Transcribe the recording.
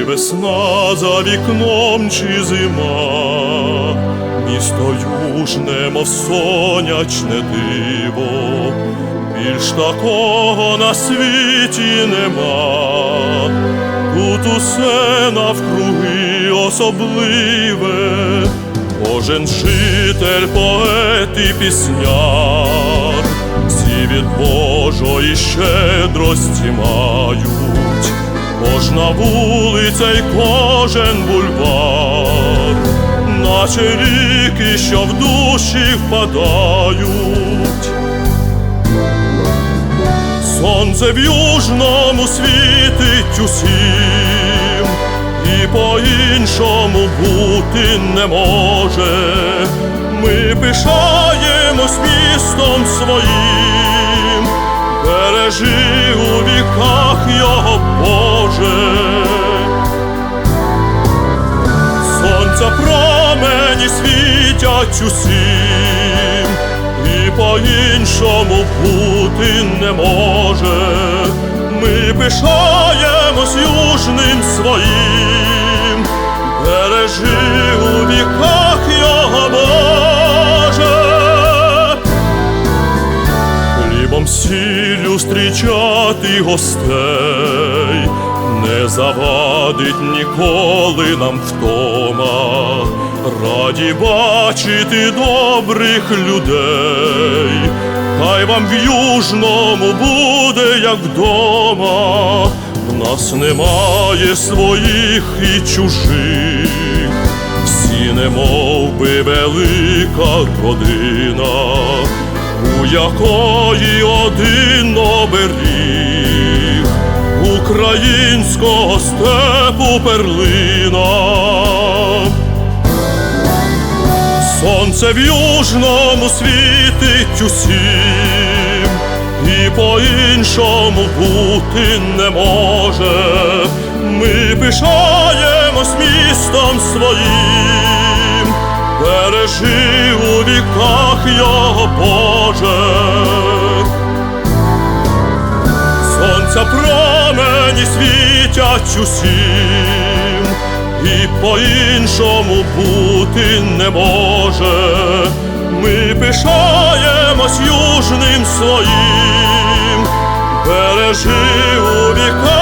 Весна за вікном чи зима, місто южне, мов сонячне диво, більш такого на світі нема, тут усе навкруги особливе, кожен житель, поет і пісняр, всі від Божої щедрості мають. Кожна вулиця й кожен бульвар, наче ріки, що в душі впадають. Сонце в южному світить усім, і по-іншому бути не може. Ми пишаємось містом своїм, світять усім, і по-іншому бути не може. Ми пишаємось южним своїм, бережи у віках його Боже. Хлібом сіллю зустрічати гостей, не завадить ніколи нам втома, раді бачити добрих людей, хай вам в южному буде, як вдома, в нас немає своїх і чужих, всі немов би велика родина у якої один оберіг українського степу перлина. Сонце в южному світить усім, і по-іншому бути не може. Ми пишаємось містом своїм, бережи у віках його Боже. Сонця промені світять усім, і по-іншому бути не може. Ми пишаємось южним своїм, бережи у віках